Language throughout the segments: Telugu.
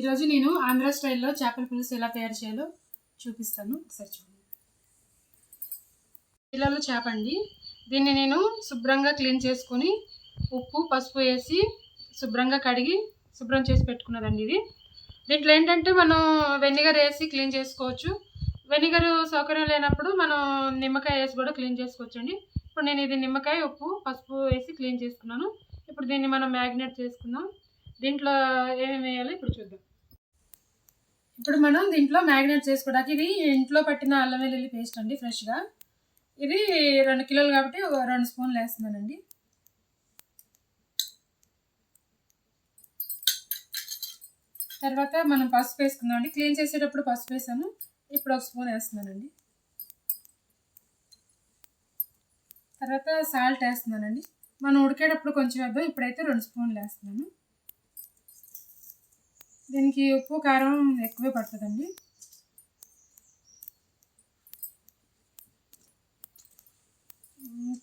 ఈరోజు నేను ఆంధ్ర స్టైల్లో చేపల పులుసు ఎలా తయారు చేయాలో చూపిస్తాను. ఒకసారి చూడండి. కిలోలో చేప అండి. దీన్ని నేను శుభ్రంగా క్లీన్ చేసుకొని ఉప్పు పసుపు వేసి శుభ్రంగా కడిగి శుభ్రం చేసి పెట్టుకున్నదండి ఇది. దీంట్లో ఏంటంటే మనం వెనిగర్ వేసి క్లీన్ చేసుకోవచ్చు. వెనిగర్ సౌకర్యం లేనప్పుడు మనం నిమ్మకాయ వేసి కూడా క్లీన్ చేసుకోవచ్చు అండి ఇప్పుడు నేను ఇది నిమ్మకాయ ఉప్పు పసుపు వేసి క్లీన్ చేసుకున్నాను. ఇప్పుడు దీన్ని మనం మ్యాగ్నేట్ చేసుకుందాం. దీంట్లో ఏమేమి వేయాలో ఇప్పుడు చూద్దాం. ఇప్పుడు మనం దీంట్లో మ్యాగ్నేట్ చేసుకోవడానికి ఇది ఇంట్లో పట్టిన అల్లం వెల్లుల్లి పేస్ట్ అండి ఫ్రెష్గా. ఇది రెండు కిలోలు కాబట్టి రెండు స్పూన్లు వేస్తున్నానండి. తర్వాత మనం పసుపు వేసుకుందాం అండి. క్లీన్ చేసేటప్పుడు పసుపు వేసాము ఇప్పుడు ఒక స్పూన్ వేస్తున్నానండి. తర్వాత సాల్ట్ వేస్తున్నానండి. మనం ఉడికేటప్పుడు కొంచెం వేద్దాం. ఇప్పుడైతే రెండు స్పూన్లు వేస్తున్నాను. దీనికి ఉప్పు కారం ఎక్కువే పడుతుందండి.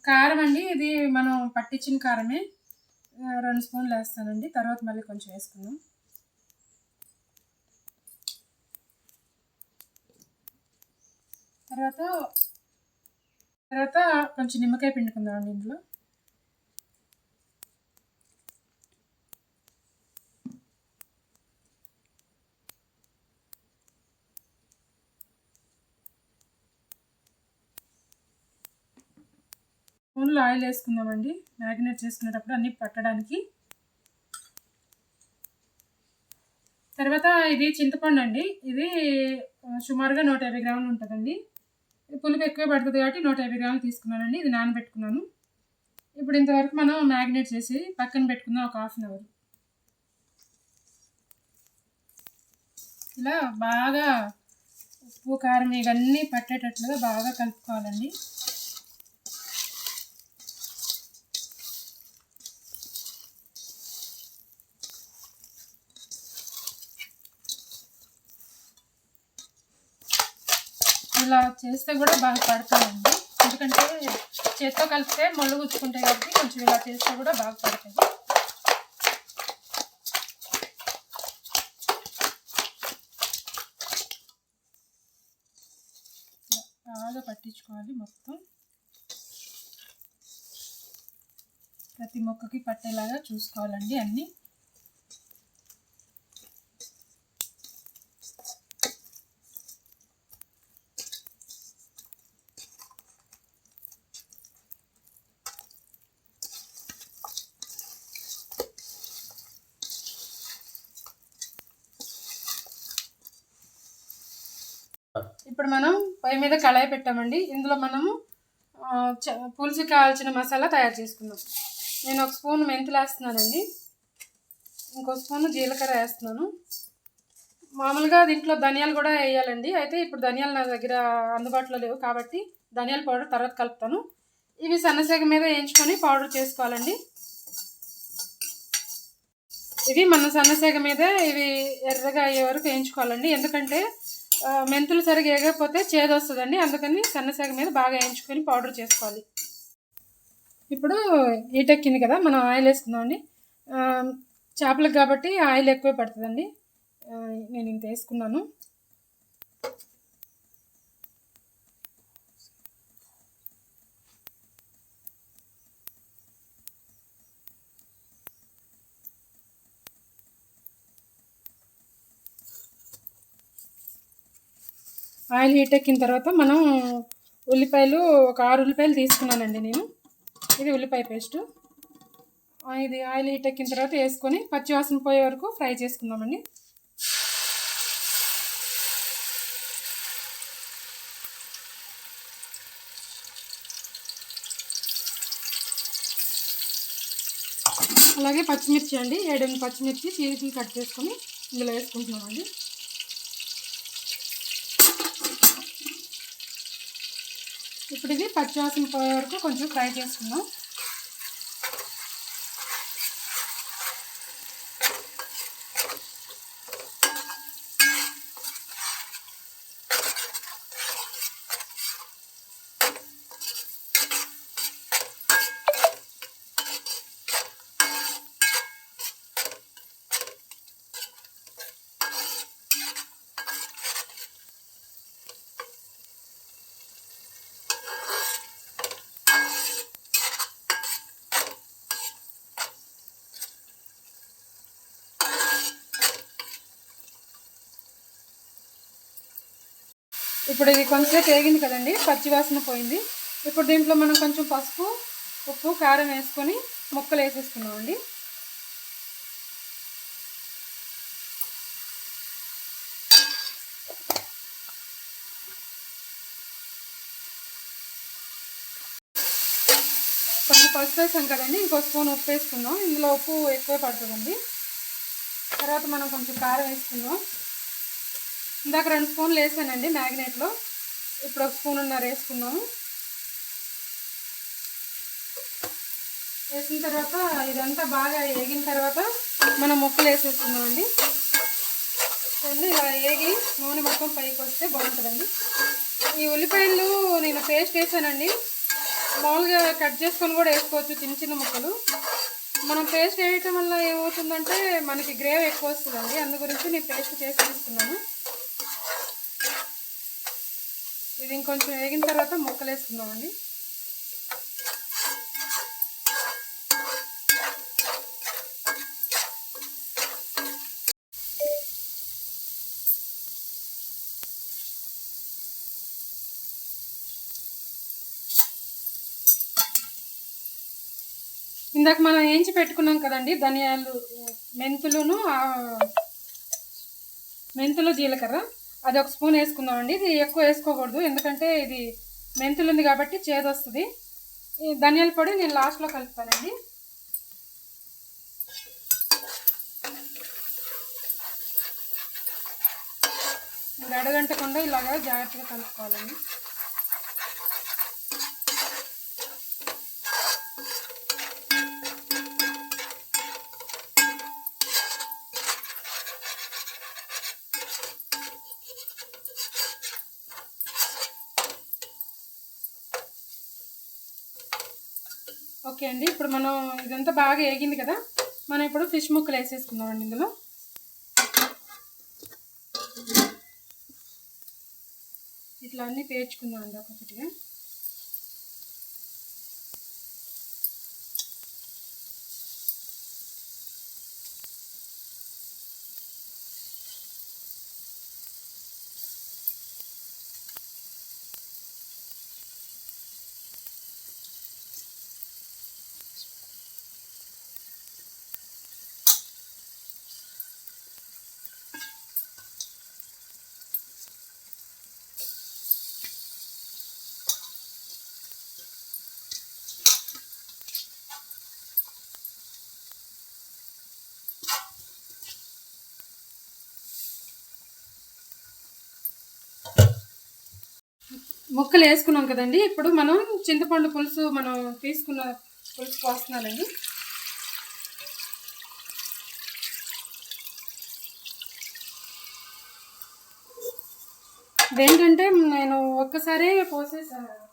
కారం అండి ఇది మనం పట్టించిన కారమే. రెండు స్పూన్లు వేస్తానండి తర్వాత మళ్ళీ కొంచెం వేసుకుందాం. తర్వాత తర్వాత కొంచెం నిమ్మకాయ పిండుకుందామండి ఇందులో. స్పూన్లో ఆయిల్ వేసుకుందామండి. మ్యారినేట్ చేసుకునేటప్పుడు అన్నీ పట్టడానికి. తర్వాత ఇది చింతపండు అండి. ఇది సుమారుగా నూట యాభై గ్రాములు ఉంటుందండి. పులుపు ఎక్కువ పడుతుంది కాబట్టి నూట యాభై గ్రాములు తీసుకున్నానండి. ఇది నానబెట్టుకున్నాను. ఇప్పుడు ఇంతవరకు మనం మ్యాగ్నేట్ చేసి పక్కన పెట్టుకుందాం ఒక హాఫ్ అన్ అవర్. ఇలా బాగా ఉప్పు కారం ఇవన్నీ పట్టేటట్లుగా బాగా కలుపుకోవాలండి. ఇలా చేస్తే కూడా బాగా పడతాయండి. ఎందుకంటే చేత్తో కలిపితే మొళ్ళు గుచ్చుకుంటాయి కాబట్టి కొంచెం ఇలా చేస్తే కూడా బాగా పడతాయి. బాగా పట్టించుకోవాలి మొత్తం. ప్రతి మొక్కకి పట్టేలాగా చూసుకోవాలండి అన్నీ. ఇప్పుడు మనం పొయ్యి మీద కళాయి పెట్టామండి. ఇందులో మనము పులుసు చ- కావాల్సిన మసాలా తయారు చేసుకుందాం. నేను ఒక స్పూన్ మెంతులు వేస్తున్నానండి. ఇంకో స్పూన్ జీలకర్ర వేస్తున్నాను. మామూలుగా దీంట్లో ధనియాలు కూడా వేయాలండి. అయితే ఇప్పుడు ధనియాలు నా దగ్గర అందుబాటులో లేవు కాబట్టి ధనియాల పౌడర్ తర్వాత కలుపుతాను. ఇవి సన్నసేగ మీద వేయించుకొని పౌడర్ చేసుకోవాలండి. ఇవి మన సన్నసేగ మీద ఇవి ఎర్రగా అయ్యే వరకు వేయించుకోవాలండి. ఎందుకంటే మెంతులు సరిగా వేయకపోతే చేదు వస్తుందండి. అందుకని సన్నసేగ మీద బాగా వేయించుకొని పౌడర్ చేసుకోవాలి. ఇప్పుడు హీట్ ఎక్కింది కదా మనం ఆయిల్ వేసుకుందామండి చేపలకు కాబట్టి ఆయిల్ ఎక్కువ పడుతుందండి. నేను ఇంత వేసుకున్నాను. ఆయిల్ హీట్ ఎక్కిన తర్వాత మనం ఉల్లిపాయలు ఒక ఆరు ఉల్లిపాయలు తీసుకున్నానండి నేను. ఇది ఉల్లిపాయ పేస్ట్. ఇది ఆయిల్ హీట్ ఎక్కిన తర్వాత వేసుకొని పచ్చివాసన పోయే వరకు ఫ్రై చేసుకుందామండి. అలాగే పచ్చిమిర్చి అండి. ఏడెనిమిది పచ్చిమిర్చి చీరికలు కట్ చేసుకొని ఇందులో వేసుకుంటున్నామండి. ఇప్పుడు ఇది పచ్చివాసన పోయే వరకు కొంచెం ఫ్రై చేసుకుందాం. ఇప్పుడు ఇది కొంచెంసేపు వేగింది కదండి పచ్చి వాసన పోయింది. ఇప్పుడు దీంట్లో మనం కొంచెం పసుపు ఉప్పు కారం వేసుకొని ముక్కలు వేసేసుకున్నామండి కొంచెం పసుపు వేసాం కదండి ఇంకో స్పూన్ ఉప్పు వేసుకుందాం. ఇందులో ఉప్పు ఎక్కువ పడుతుందండి. తర్వాత మనం కొంచెం కారం వేసుకుందాం. ఇందాక రెండు స్పూన్లు వేసానండి మ్యాగ్నెట్లో. ఇప్పుడు ఒక స్పూన్ ఉన్నారు వేసుకున్నాము. వేసిన తర్వాత ఇదంతా బాగా వేగిన తర్వాత మనం ముక్కలు వేసేసుకుందామండి. చూడండి ఇలా వేగి నూనె మొత్తం పైకి వస్తే బాగుంటుందండి. ఈ ఉల్లిపాయలు నేను పేస్ట్ వేసానండి. మామూలుగా కట్ చేసుకొని కూడా వేసుకోవచ్చు చిన్న చిన్న ముక్కలు. మనం పేస్ట్ వేయటం వల్ల ఏమవుతుందంటే మనకి గ్రేవీ ఎక్కువ వస్తుందండి. అందు గురించి నేను పేస్ట్ చేసి తీసుకున్నాను. ఇది ఇంకొంచెం వేగిన తర్వాత ముక్కలు వేసుకుందామండి ఇందాక మనం ఏంచి పెట్టుకున్నాం కదండి ధనియాలు మెంతులను మెంతులు జీలకర్ర. అది ఒక స్పూన్ వేసుకుందామండి ఇది ఎక్కువ వేసుకోకూడదు. ఎందుకంటే ఇది మెంతులు ఉంది కాబట్టి చేదొస్తుంది ఈ ధనియాల పొడి నేను లాస్ట్లో కలుపుతానండి. ఇది అడగంటకుండా ఇలాగా జాగ్రత్తగా కలుపుకోవాలండి. ఓకే అండి. ఇప్పుడు మనం ఇదంతా బాగా వేగింది కదా? మనం ఇప్పుడు ఫిష్ ముక్కలు వేసేసుకుందాం అండి ఇందులో. ఇట్లా అన్నీ పేర్చుకుందాం అండి ఒక్కొక్కటిగా. ముక్కలు వేసుకున్నాం కదండి. ఇప్పుడు మనం చింతపండు పులుసు మనం తీసుకున్న పులుసు పోస్తున్నానండి. ఇదేంటంటే నేను ఒక్కసారే పోసేసాను.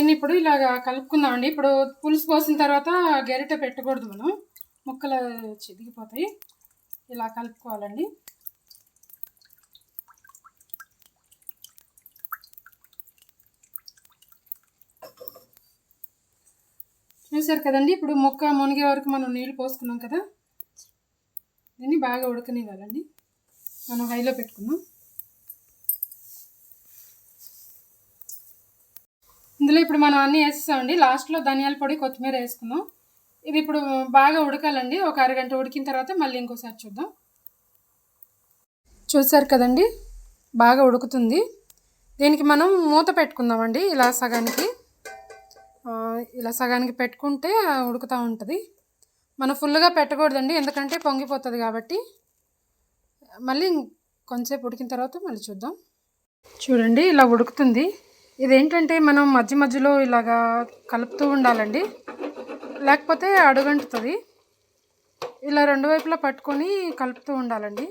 దీన్ని ఇప్పుడు ఇలాగా కలుపుకుందామండి. ఇప్పుడు పులుసు పోసిన తర్వాత గరిటె పెట్టకూడదు మనం. ముక్కలు చిదిగిపోతాయి. ఇలా కలుపుకోవాలండి. చూసారు కదండి? ఇప్పుడు మొక్క మునిగే వరకు మనం నీళ్ళు పోసుకున్నాం కదా? దీన్ని బాగా ఉడకనివ్వాలండి. మనం హైలో పెట్టుకున్నాం ఇందులో ఇప్పుడు మనం అన్నీ వేసేసామండి. లాస్ట్లో ధనియాల పొడి కొత్తిమీర వేసుకుందాం. ఇది ఇప్పుడు బాగా ఉడకాలండి. ఒక అరగంట ఉడికిన తర్వాత మళ్ళీ ఇంకోసారి చూద్దాం. చూసారు కదండి? బాగా ఉడుకుతుంది. దీనికి మనం మూత పెట్టుకుందామండి ఇలా సగానికి. ఇలా సగానికి పెట్టుకుంటే ఉడుకుతూ ఉంటుంది. మనం ఫుల్గా పెట్టకూడదండి ఎందుకంటే పొంగిపోతుంది కాబట్టి. మళ్ళీ కొంచెంసేపు ఉడికిన తర్వాత మళ్ళీ చూద్దాం. చూడండి ఇలా ఉడుకుతుంది. ఇదేంటంటే మనం మధ్య మధ్యలో ఇలాగా కలుపుతూ ఉండాలండి. లేకపోతే అడుగంటుతుంది. ఇలా రెండు వైపులా పట్టుకొని కలుపుతూ ఉండాలండి.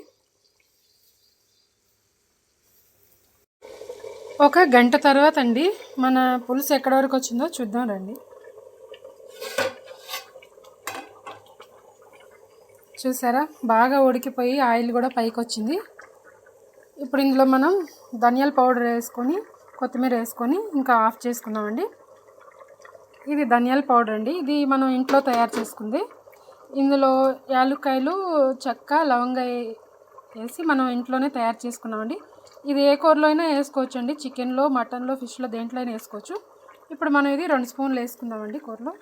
ఒక గంట తర్వాత అండి మన పులుసు ఎక్కడి వరకు వచ్చిందో చూద్దాం రండి. చూసారా? బాగా ఉడికిపోయి ఆయిల్ కూడా పైకి వచ్చింది ఇప్పుడు ఇందులో మనం ధనియాల పౌడర్ వేసుకొని కొత్తిమీర వేసుకొని ఇంకా ఆఫ్ చేసుకుందామండి. ఇది ధనియాల పౌడర్ అండి. ఇది మనం ఇంట్లో తయారు చేసుకుంది. ఇందులో యాలుక్కాయలు చెక్క లవంగ వేసి మనం ఇంట్లోనే తయారు చేసుకున్నామండి. ఇది ఏ కూరలో అయినా వేసుకోవచ్చు అండి చికెన్లో మటన్లో ఫిష్లో దేంట్లో అయినా వేసుకోవచ్చు. ఇప్పుడు మనం ఇది రెండు స్పూన్లు వేసుకుందామండి కూరలో.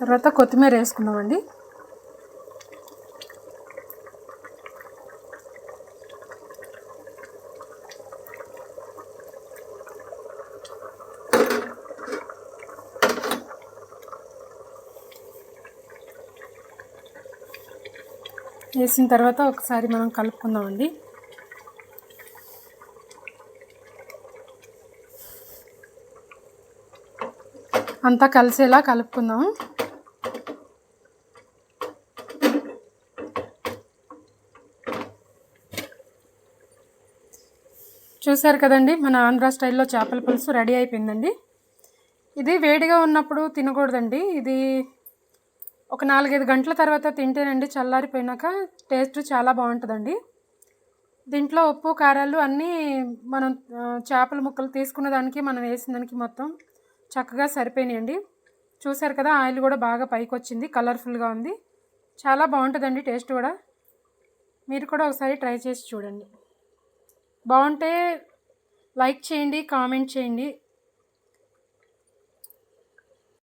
తర్వాత కొత్తిమీర వేసుకుందామండి. వేసిన తర్వాత ఒకసారి మనం కలుపుకుందామండి. అంతా కలిసేలా కలుపుకుందాం. చూసారు కదండి మన ఆంధ్ర స్టైల్లో చేపల పులుసు రెడీ అయిపోయిందండి. ఇది వేడిగా ఉన్నప్పుడు తినకూడదండి. ఇది ఒక నాలుగైదు గంటల తర్వాత తింటేనండి చల్లారిపోయినాక టేస్ట్ చాలా బాగుంటుందండి. దీంట్లో ఉప్పు కారాలు అన్నీ మనం చేపల ముక్కలు తీసుకున్న దానికి మనం వేసిన దానికి మొత్తం చక్కగా సరిపోయినాయండి. చూసారు కదా ఆయిల్ కూడా బాగా పైకి వచ్చింది కలర్ఫుల్గా ఉంది. చాలా బాగుంటుందండి టేస్ట్ కూడా. మీరు కూడా ఒకసారి ట్రై చేసి చూడండి. బాగుంటే లైక్ చేయండి కామెంట్ చేయండి.